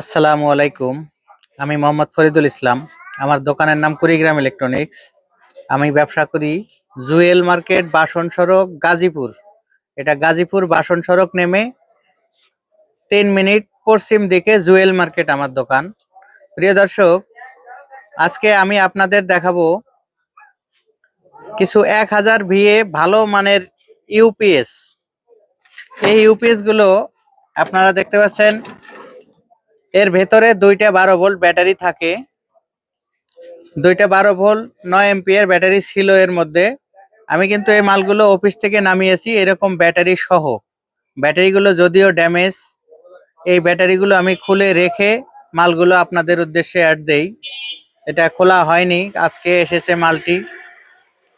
আসসালামু আলাইকুম। আমি মোহাম্মদ ফরিদুল ইসলাম। আমার দোকানের নাম কুড়িগ্রাম ইলেকট্রনিক্স। আমি ব্যবসা করি জুয়েল মার্কেট বাসন সড়ক গাজীপুর। এটা গাজীপুর বাসন সড়ক নেমে তিন মিনিট পশ্চিম দিকে জুয়েল মার্কেট আমার দোকান। প্রিয় দর্শক, আজকে আমি আপনাদের দেখাবো কিছু এক হাজার ভিএ ভালো মানের ইউপিএস। এই ইউপিএসগুলো আপনারা দেখতে পাচ্ছেন এর ভেতরে দুইটা বারো ভোল্ট ব্যাটারি থাকে। দুইটা বারো ভোল্ট নয় এমপিয়ার ব্যাটারি ছিল এর মধ্যে। আমি কিন্তু এই মালগুলো অফিস থেকে নামিয়েছি, এরকম ব্যাটারি সহ। ব্যাটারিগুলো যদিও ড্যামেজ, এই ব্যাটারিগুলো আমি খুলে রেখে মালগুলো আপনাদের উদ্দেশ্যে অ্যাড দেই। এটা খোলা হয়নি, আজকে এসেছে মালটি।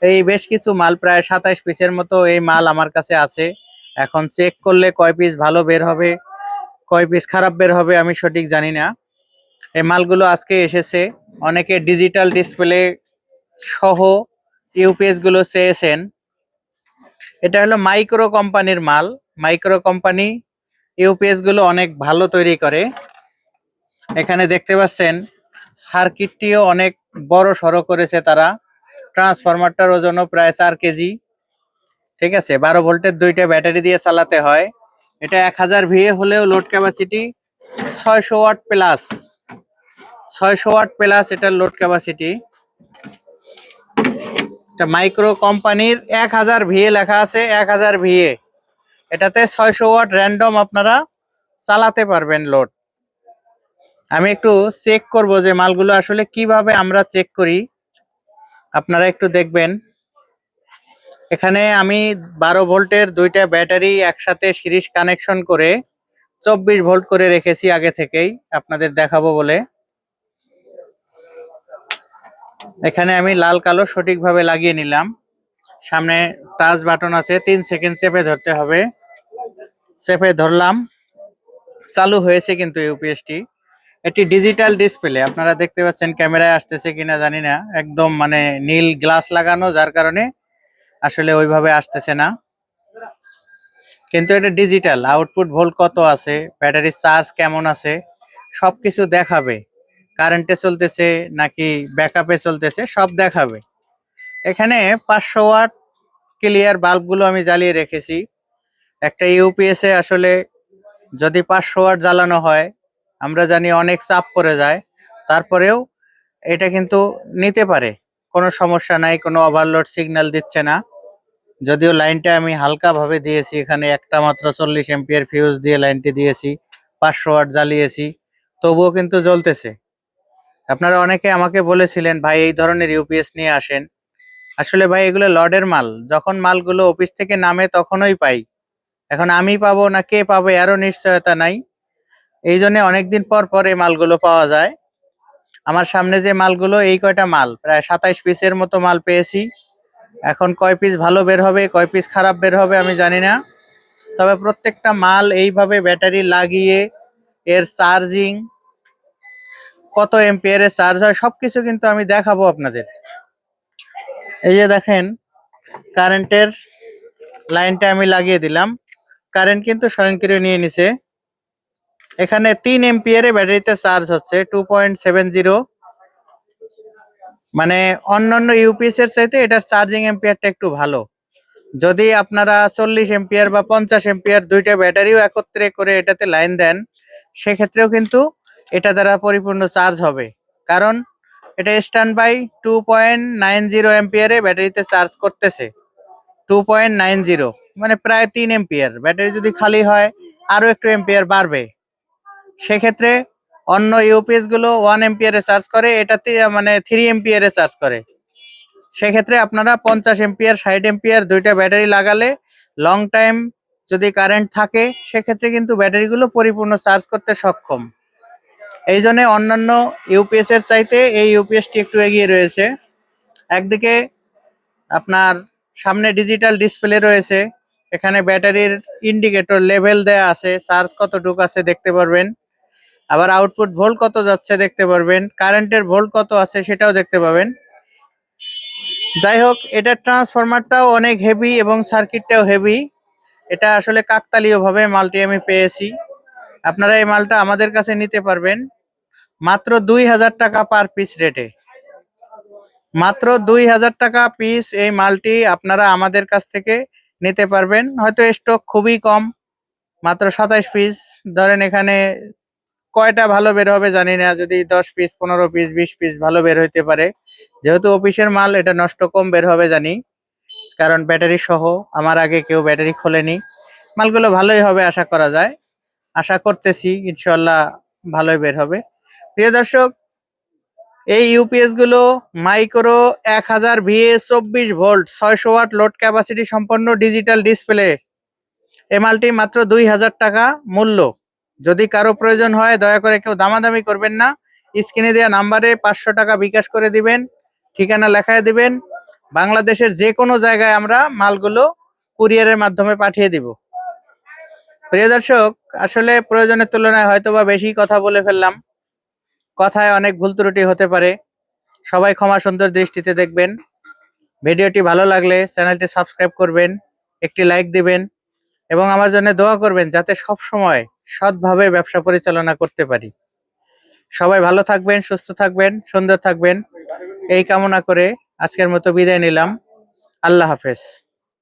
এই বেশ কিছু মাল, প্রায় সাতাইশ পিসের মতো এই মাল আমার কাছে আছে। এখন চেক করলে কয় পিস ভালো বের হবে কয় পিস খারাপ বের হবে আমি সঠিক জানি না। এই মালগুলো আজকে এসেছে। অনেকে ডিজিটাল ডিসপ্লে সহ ইউপিএসগুলো চেয়েছেন। এটা হলো মাইক্রো কোম্পানির মাল। মাইক্রো কোম্পানি ইউপিএসগুলো অনেক ভালো তৈরি করে। এখানে দেখতে পাচ্ছেন সার্কিটটিও অনেক বড় সড়ো করেছে তারা। ট্রান্সফরমারটার ওজনও প্রায় চার কেজি। ঠিক আছে, বারো ভোল্টের দুইটা ব্যাটারি দিয়ে চালাতে হয়। এটা এক হাজার ভিএ হলেও লোড ক্যাপাসিটি ছয়শো ওয়াট প্লাস ছয়শো ওয়াট প্লাস এটার লোড ক্যাপাসিটি এটা মাইক্রো কোম্পানির এক হাজার ভিএ লেখা আছে, এক হাজার ভিএ এটাতে ছয়শো ওয়াট র্যান্ডম আপনারা চালাতে পারবেন লোড আমি একটু চেক করব যে মালগুলো আসলে কীভাবে আমরা চেক করি। আপনারা একটু দেখবেন। এখানে আমি বারো ভোল্টের দুইটা ব্যাটারি একসাথে সিরিজ কানেকশন করে চব্বিশ ভোল্ট করে রেখেছি আগে থেকেই আপনাদের দেখাবো বলে। এখানে আমি লাল কালো সঠিকভাবে লাগিয়ে নিলাম। সামনে টাচ বাটন আছে, তিন সেকেন্ড চেপে ধরতে হবে। চেপে ধরলাম, চালু হয়েছে কিন্তু ইউপিএসটি এটি ডিজিটাল ডিসপ্লে, আপনারা দেখতে পাচ্ছেন ক্যামেরায় আসতেছে কিনা জানি না। একদম মানে নীল গ্লাস লাগানো, যার কারণে আসলে ওইভাবে আসতেছে না। কিন্তু এটা ডিজিটাল আউটপুট ভোল্ট কত আছে ব্যাটারির চার্জ কেমন আছে, সবকিছু দেখাবে। কারেন্টে চলতেছে নাকি ব্যাকআপে চলতেছে, সব দেখাবে। এখানে পাঁচশো ওয়াট ক্লিয়ার বাল্বগুলো আমি জ্বালিয়ে রেখেছি। একটা ইউপিএস আসলে যদি পাঁচশো ওয়াট জ্বালানো হয়, আমরা জানি অনেক চাপ পড়ে যায়, তারপরেও এটা কিন্তু নিতে পারে। কোনো সমস্যা নাই, কোনো ওভারলোড সিগন্যাল দিচ্ছে না। যদিও লাইনটা আমি হালকা ভাবে দিয়েছি, এখানে একটা মাত্র চল্লিশ এম্পিয়ার ফিউজ দিয়ে লাইনটি দিয়েছি, পাঁচশো ওয়াট জ্বালিয়েছি, তবুও কিন্তু জ্বলতেছে। আপনারা অনেকে আমাকে বলেছিলেন, ভাই, এই ধরনের ইউপিএস নিয়ে আসেন। আসলে ভাই, এগুলো লডের মাল। যখন মালগুলো অফিস থেকে নামে তখনই পাই। এখন আমি পাবো না কে পাবে এরও নিশ্চয়তা নাই। এই জন্য অনেকদিন পর পর এই মালগুলো পাওয়া যায়। আমার সামনে যে মালগুলো, এই কয়টা মাল? প্রায় সাতাইশ পিসের মতো মাল পেয়েছি। এখন কয় পিস ভালো বের হবে, কয় পিস খারাপ বের হবে আমি জানি না। তবে প্রত্যেকটা মাল এইভাবে ব্যাটারি লাগিয়ে এর চার্জিং কত এম্পিয়ারের চার্জ হয়, সবকিছু কিন্তু আমি দেখাবো আপনাদের। এই যে দেখেন কারেন্টের লাইনটা আমি লাগিয়ে দিলাম। কারেন্ট কিন্তু স্বয়ংক্রিয় নিয়ে নিছে। এখানে তিন এম্পিয়ারে ব্যাটারিতে চার্জ হচ্ছে টু পয়েন্ট সেভেন জিরো মানে অন্যান্য ইউপিএস এর চাইতে এটার চার্জিং এম্পিয়ারটা একটু ভালো। যদি আপনারা চল্লিশ এম্পিয়ার বা পঞ্চাশ এম্পিয়ার দুইটা ব্যাটারিও একত্রে করে এটাতে লাইন দেন, সেক্ষেত্রেও কিন্তু এটা দ্বারা পরিপূর্ণ চার্জ হবে। কারণ এটা stand by two point nine zero এম্পিয়ারে ব্যাটারিতে চার্জ করতেছে। টু পয়েন্ট নাইন জিরো মানে প্রায় তিন এম্পিয়ার ব্যাটারি যদি খালি হয় আরও একটু এম্পিয়ার বাড়বে। সেক্ষেত্রে অন্য ইউপিএসগুলো ওয়ান এম্পিয়ারে চার্জ করে, এটাতে মানে থ্রি এম্পিয়ারে চার্জ করে। সেক্ষেত্রে আপনারা পঞ্চাশ এম্পিয়ার ষাট এম্পিয়ার দুইটা ব্যাটারি লাগালে লং টাইম যদি কারেন্ট থাকে, সেক্ষেত্রে কিন্তু ব্যাটারিগুলো পরিপূর্ণ চার্জ করতে সক্ষম। এই জন্য অন্যান্য ইউপিএস এর চাইতে এই ইউপিএসটি একটু এগিয়ে রয়েছে। একদিকে আপনার সামনে ডিজিটাল ডিসপ্লে রয়েছে। এখানে ব্যাটারির ইন্ডিকেটর লেভেল দেয়া আছে চার্জ কতটুকু আছে দেখতে পারবেন। আবার আউটপুট ভোল্ট কত যাচ্ছে দেখতে পারবেন কারেন্টের ভোল্ট কত আছে সেটাও দেখতে পাবেন। যাই হোক এটার ট্রান্সফরমারটাও অনেক হেভি এবং সার্কিটটাও হেভি এটা আসলে কাকতালীয় ভাবে মালটি আমি পেয়েছি। আপনারা এই মালটা আমাদের কাছে নিতে পারবেন। মাত্র দুই হাজার টাকা পার পিস রেটে মাত্র দুই হাজার টাকা পিস এই মালটি আপনারা আমাদের কাছ থেকে নিতে পারবেন। হয়তো স্টক খুবই কম, মাত্র সাতাইশ পিস ধরেন এখানে কয়টা ভালো বের হবে জানি না, যদি দশ পিস পনেরো পিস বিশ পিস ভালো বের হইতে পারে। যেহেতু অফিসের মাল, এটা নষ্ট কম বের হবে জানি। কারণ ব্যাটারি সহ, আমার আগে কেউ ব্যাটারি খোলেনি। মালগুলো ভালোই হবে আশা করা যায়। আশা করতেছি ইনশাল্লাহ ভালোই বের হবে। প্রিয় দর্শক, এই ইউপিএসগুলো মাইক্রো এক হাজার ভিএ চব্বিশ ভোল্ট, ছয়শো ওয়াট লোড ক্যাপাসিটি সম্পন্ন ডিজিটাল ডিসপ্লে এই মালটি মাত্র দুই হাজার টাকা মূল্য। যদি কারও প্রয়োজন হয়, দয়া করে কেউ দামাদামি করবেন না। স্ক্রিনে দেওয়া নাম্বারে পাঁচশো টাকা বিকাশ করে দিবেন, ঠিকানা লেখায় দিবেন। বাংলাদেশের যে কোনো জায়গায় আমরা মালগুলো কুরিয়ারের মাধ্যমে পাঠিয়ে দিব। প্রিয় দর্শক, আসলে প্রয়োজনের তুলনায় হয়তো বা বেশি কথা বলে ফেললাম। কথায় অনেক ভুল ত্রুটি হতে পারে। সবাই ক্ষমা সুন্দর দৃষ্টিতে দেখবেন। ভিডিওটি ভালো লাগলে চ্যানেলটি সাবস্ক্রাইব করবেন, একটি লাইক দিবেন এবং আমার জন্য দোয়া করবেন যাতে সব সময় সৎভাবে ব্যবসা পরিচালনা করতে পারি। সবাই ভালো থাকবেন, সুস্থ থাকবেন, সুন্দর থাকবেন। এই কামনা করে আজকের মতো বিদায় নিলাম। আল্লাহ হাফেজ।